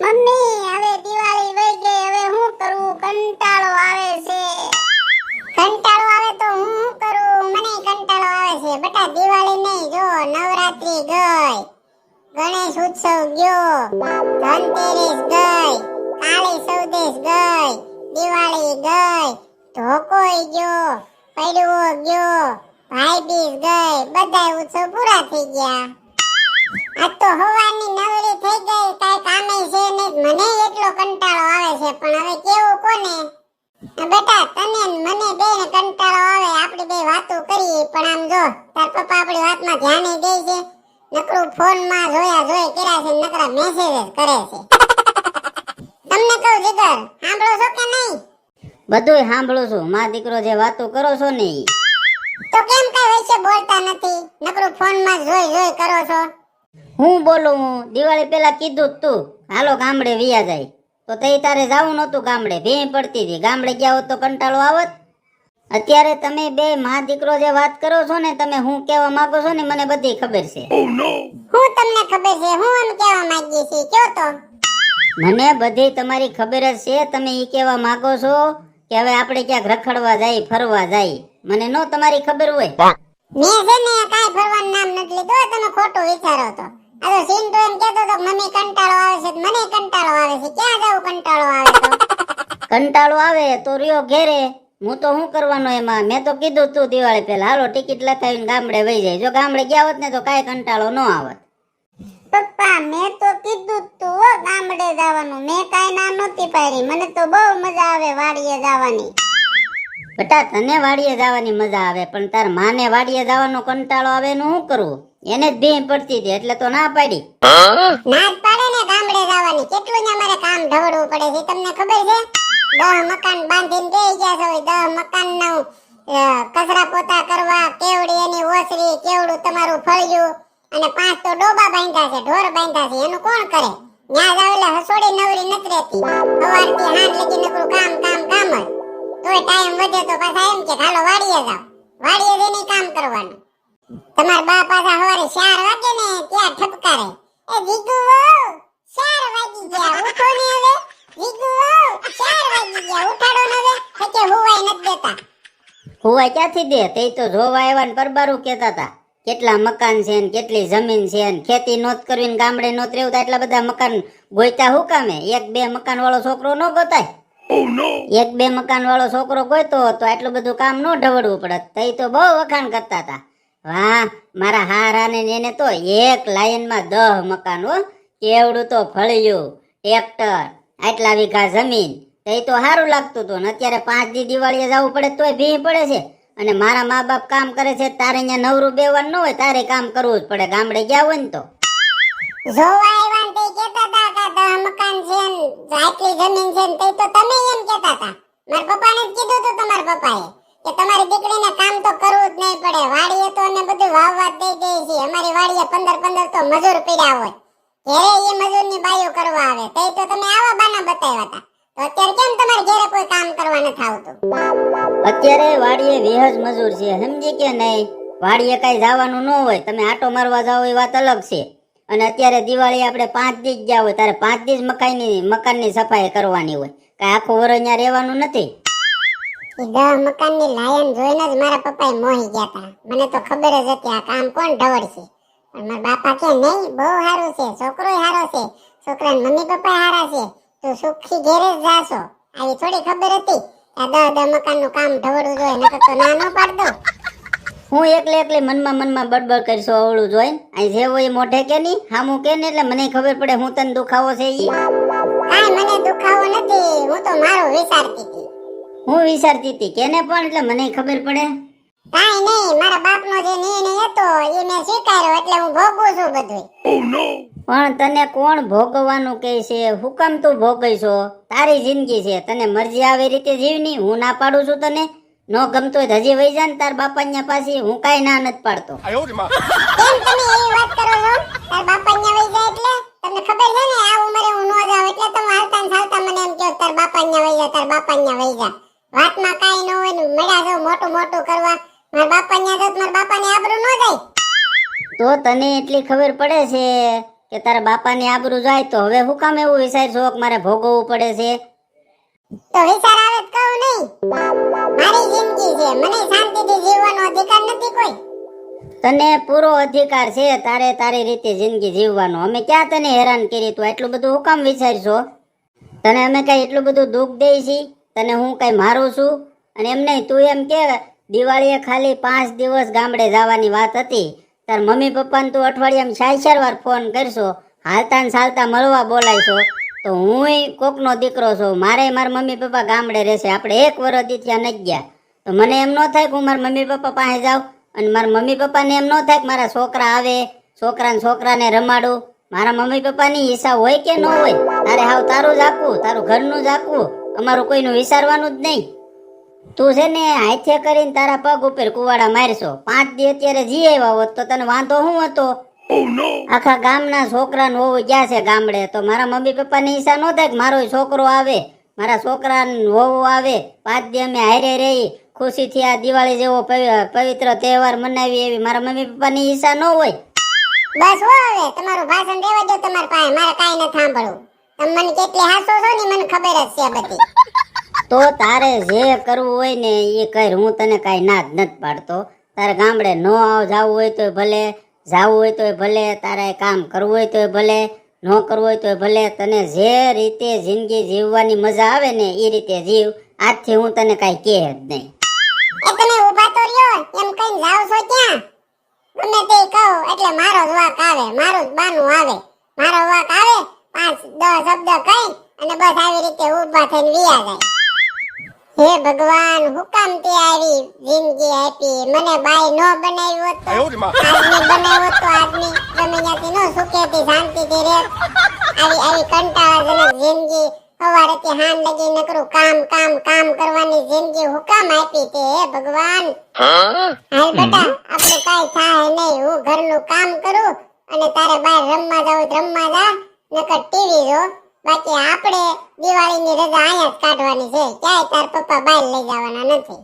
Mummy, હવે દિવાળી વઈ ગઈ, હવે હું કરું? કંટાળો આવે છે. કંટાળો આવે તો હું શું કરું? મને કંટાળો આવે છે. બટા દિવાળી નહીં, જો નવરાત્રી ગઈ, ગણેશ ઉત્સવ ગયો, ધનતેરસ ગઈ, કાળી ચૌદશ ગઈ, દિવાળી ગઈ ધોકોય ગયો, પડવો ગયો ભાઈ બીજ ગઈ બધા ઉત્સવ પૂરા થઈ ગયા. આ તો હવાની નવરી થઈ ગઈ કાઈ કામે છે ને મને એટલો કંટાળો આવે છે પણ હવે કેવું કોને? બેટા તને મને બે ને કંટાળો આવે આપણી બે વાતો કરીએ પણ આમ જો તાર પપ્પા આપણી વાતમાં ધ્યાન દે છે. નકરું ફોનમાં જોયા જોઈ કર્યા છે નકરા મેસેજ કરે છે. તમને કહું જીગર સાંભળો છો કે નહીં? બધુંય સાંભળું છું. માં દીકરો જે વાતો કરો છો ને તો કેમ કઈ વચ્ચે બોલતા નથી? નકરું ફોનમાં જોઈ જોઈ કરો છો. હું બોલું? હું દિવાળી પેલા કીધું તું. હાલો ગામડે વિયા જાય. તો તે તારે જવું નહોતું ગામડે ભીં પડતી હતી. ગામડે ગયા હોત તો કંટાળો આવત. અત્યારે તમે બે મા દીકરો જે વાત કરો છો ને તમે હું કહેવા માંગો છો ને મને બધી ખબર છે. હું તમને ખબર છે હું એમ કહેવા માંગી છીએ કયો તો? મને બધી તમારી ખબર જ છે તમે એ કહેવા માંગો છો કે હવે આપણે ક્યાંક રખડવા જાય ફરવા જાય. મને નો તમારી ખબર હોય. મેં છે ને કાઈ ફરવાનું નામ નથી લીધું તમે ખોટું વિચારો તો. આ તો સીન તો એમ કહેતો તો મને કંટાળો આવે છે મને કંટાળો આવે છે ક્યાં જાવ કંટાળો આવે તો? કંટાળો આવે તો રિયો ઘેરે. હું તો શું કરવાનો એમાં? મેં તો કીધું તું દિવાળી પહેલા હાલો ટિકિટ લખાવીને ગામડે વહી જાય. જો ગામડે ગયા હોત ને તો કાંઈ કંટાળો ન આવત. પપ્પા મેં તો કીધું તું ગામડે જવાનું. મેં કાંઈ ના નહોતી પાડી. મને તો બહુ મજા આવે વાડીએ જવાની. બેટા તને વાડીએ જવાની મજા આવે પણ તાર માને વાડીએ જવાનો કંટાળો આવે એનું શું કરવું? એને જ ભીમ પડતી હતી, એટલે તો ના પાડી. ના જ પાડે ને ગામડે જવાની. કેટલું અમારે કામ ઢવડવું પડે છે તમને ખબર છે? દહ મકાન બાંધીને બેસી ગયા છો દહ મકાનનું કચરા પોતા કરવા, કેવડી એની ઓસરી, કેવડું તમારું ફળિયું, અને પાંચ તો ડોબા બાંધ્યા છે, ઢોર બાંધ્યા છે, એનું કોણ કરે? ન્યા જાવ હસોડી નવરી નથી રહેતી. સવારથી હાથ લગી નકરું કામ કામ કામ જ. તોય ટાઈમ વધે તો પાછા એમ કે, હાલો, વાડીએ જાવ. વાડીએ જઈને કામ કરવાનું. તમાર બા પાછા હવારે ચાર વાગે ને ત્યાં ઠપકારે. એ જીગુ વહુ, ચાર વાગી ગયા. ઉઠો ને હવે? જીગુ વહુ, ચાર વાગી ગયા. ઉઠાડો ને હવે. કે હુવાય નથી દેતા. હુવાય ક્યાંથી દે? તે તો જોવા આવ્યા ને પરબારું કહેતા હતા. કેટલા મકાન છે ને કેટલી જમીન છે ને ખેતી નોત કરવી ને ગામડે નોત રહેવું એટલા બધા મકાન ગોઈતા હું કામે? એક બે મકાન વાળો છોકરો ન ગોતાય? એક બે મકાન વાળો છોકરો ગોતો તો આટલું બધું કામ ન ઢવડવું પડત તઈ તો બહુ વખાણ કરતા હતા. વાહ, મારા હારાને એને તો એક લાઈનમાં દહ મકાન હો. કેવડું તો ફળિયું ટ્રેક્ટર આટલા વીઘા જમીન. તઈ તો સારું લાગતું હતું. અત્યારે પાંચ દી દિવાળીએ જવું પડે તોય ભી પડે છે. અને મારા મા બાપ કામ કરે છે, તારે અહીંયા નવરું બેવાનું ન હોય, તારે કામ કરવું જ પડે. ગામડે ગયા હોય ને તો. જોવા આવ્યા તે જમીન છે તે તો તમે એમ કહેતા હતા. મારા પપ્પાને જ કીધું હતું તમારા પપ્પાએ. કે તમારી દીકરીને કામ તો કરવું જ નહીં પડે. વાડીએ તો અમે બધું વાવવા દઈ દે છે અમારી વાડીએ પંદર પંદર તો મજૂર પીડ્યા હોય. ઘેરે એ મજૂરની બાયો કરવા આવે. તે તો તમે આવા બાના બતાવ્યા હતા. તો અત્યારે કેમ તમારે ઘેરે કોઈ કામ કરવા નથી આવતું? અત્યારે વાડીએ વેહજ મજૂર છે. સમજી કે નહીં? વાડીએ કઈ જવાનું ન હોય. તમે આટો મારવા જાઓ એ વાત અલગ છે. અને અત્યારે દિવાળી આપણે પાંચ દિવસ ગયા હોય. ત્યારે પાંચ દિવસ મકાઈની મકાનની સફાઈ કરવાની હોય. કાંઈ આખું વર અહીંયા રહેવાનું નથી? દહ મકાનની લાયન જોઈને જ મારા પપ્પાએ મોહી ગયા હતા મને તો ખબર જ હતી આ કામ કોણ ઢવડશે પણ મારા બાપા કે નહીં બહુ સારું છે છોકરો સારો છે છોકરા મમ્મી પપ્પા સારા છે તું સુખી ઘેરે જ જાશો. આવી થોડી ખબર હતી? આ દહ દહ મકાનનું કામ ઢવડવું જોઈએ નકર તો ના ન પાડ દો હું એકલે એકલે મનમાં મનમાં બડબડ કરીશું અવળું જોઈ અહીં જે હોય એ મોઢે કે નહીં હામું કે ને એટલે મને ખબર પડે હું તને દુખાવો છે ઈ. કાંઈ મને દુખાવો નથી હું તો મારો વિચારતી હતી. હું વિચારતી હતી કેને પણ એટલે મને ખબર પડે. કાઈ નહીં મારા બાપનો જે નિર્ણય હતો એ મેં સ્વીકાર્યો એટલે હું ભોગવું છું બધું oh, પણ તને કોણ ભોગવવાનું કહે છે? હુકમ તું ભોગઈ છો તારી જિંદગી છે. તને મરજી આવી રીતે જીવની હું ના પાડું છું તને. ન ગમતો હોય હજી વહી જા ને તાર બાપાન્યા પાસે હું કાઈ ના નથી પાડતો. Oh, કેમ તમે એ વાત કરો છો? તાર બાપાન્યા વહી જાય એટલે? તમને ખબર છે ને આ ઉંમરે હું નો જાવ એટલે તમે હાલતા ને હાલતા મને એમ કહો તાર બાપાન્યા વહી જા તાર બાપાન્યા વહી જા. વાતમાં કઈ ન હોય ને મળ્યા છો મોટું મોટું કરવા. મારા બાપા અહીંયા તો મારા બાપાને આબરૂ ન જાય. તો તને એટલી ખબર પડે છે કે તારા બાપાની આબરૂ જાય તો હવે હું કામ એવું વિચારશો કે મારે ભોગવવું પડે છે? તો વિચાર આવે તો કહું નહીં. મારી જિંદગી છે મને શાંતિથી જીવવાનો અધિકાર નથી કોઈ. તને પૂરો અધિકાર છે તારે તારી રીતે જિંદગી જીવવાનો. અમે ક્યાં તને હેરાન કરી? તું એટલું બધું હુકમ વિચારશો તને અમે કઈ એટલું બધું દુઃખ દઈ છી? તને હું કઈ મારું છું? અને એમ નહીં, તું એમ કે, દિવાળીએ ખાલી પાંચ દિવસ ગામડે જવાની વાત હતી. તાર મમ્મી પપ્પાને તું અઠવાડિયામાં ચાર ચાર વાર ફોન કરશો, હાલતા ને ચાલતા મળવા બોલાયશો તો હુંય કોકનો દીકરો છું મારે મારા મમ્મી પપ્પા ગામડે રહેશે. આપણે એક વર્ષથી ત્યાં નથી ગયા. તો મને એમ ન થાય કે હું મારા મમ્મી પપ્પા પાસે જાઉં, અને મારા મમ્મી પપ્પાને એમ ન થાય કે મારા છોકરા આવે, છોકરાને છોકરાને રમાડું. મારા મમ્મી પપ્પાની હિસ્સા હોય કે ન હોય, તારે હાવ તારું જ આપવું, તારું ઘરનું જ આપવું. અમારું કોઈનું વિચારવાનું જ નહીં. તું છે ને હાથે કરીને તારા પગ ઉપર કુવાડા મારશો. પાંચ દી અત્યારે જી આવ્યા હોત તો તને વાંધો શું હતો? આખા ગામના છોકરાને હોવું ગયા છે ગામડે તો મારા મમ્મી પપ્પાની ઈચ્છા ન થાય કે મારો છોકરો આવે. મારા છોકરા હોવું આવે. પાંચ દી અમે હારે રહી ખુશીથી આ દિવાળી જેવો પવિ- પવિત્ર તહેવાર મનાવી એવી મારા મમ્મી પપ્પાની ઈચ્છા ન હોય. બસ હો હવે તમારું ભાષણ દેવા દો તમારા પાસે મારે કાંઈ ન સાંભળવું તમે મને કેટલી હાસો છો ને મને ખબર જ છે બધી. તો તારે જે કરવું હોય ને એ કર હું તને કાંઈ ના જ નથી પાડતો. તારે ગામડે ન આવ જાવું હોય તોય ભલે જાવું હોય તોય ભલે તારે કામ કરવું હોય તોય ભલે ન કરવું હોય તોય ભલે તને જે રીતે જિંદગી જીવવાની મજા આવે ને એ રીતે જીવ. આજથી હું તને કાંઈ કહે જ નહીં. એ તમે ઊભા તો રહ્યો એમ કઈ જાવ છો ક્યાં? ગમે તે કહો એટલે મારો જ વાક આવે મારું જ બાનું આવે. મારો વાક આવે પાંચ દસ શબ્દ કહી અને બસ આવી રીતે ઊભા થઈને વિયા જાય. હે ભગવાન હુકામ તે આવી? જિંદગી આપી. મને બાઈ નો બનાવ્યો હોત તો આદમી બનાવ્યો તો આદમી ગમે ત્યાંથી નો સુખેથી શાંતિથી રહે. આવી આવી કંટાળાજનક જિંદગી. સવારેથી હાન લગી નકરું કામ કામ કામ કરવાની જિંદગી હુકામ આપી તે હે ભગવાન? હાલ બેટા આપણે કાઈ થાય નહીં. હું ઘરનું કામ કરું અને તારે બહાર રમવા જાવ રમવા જા. નકર ટીવી જો. બાકી આપણે દિવાળીની રજા અહીંયા જ કાઢવાની છે. ક્યાંય તાર પપ્પા બહાર લઈ જવાના નથી.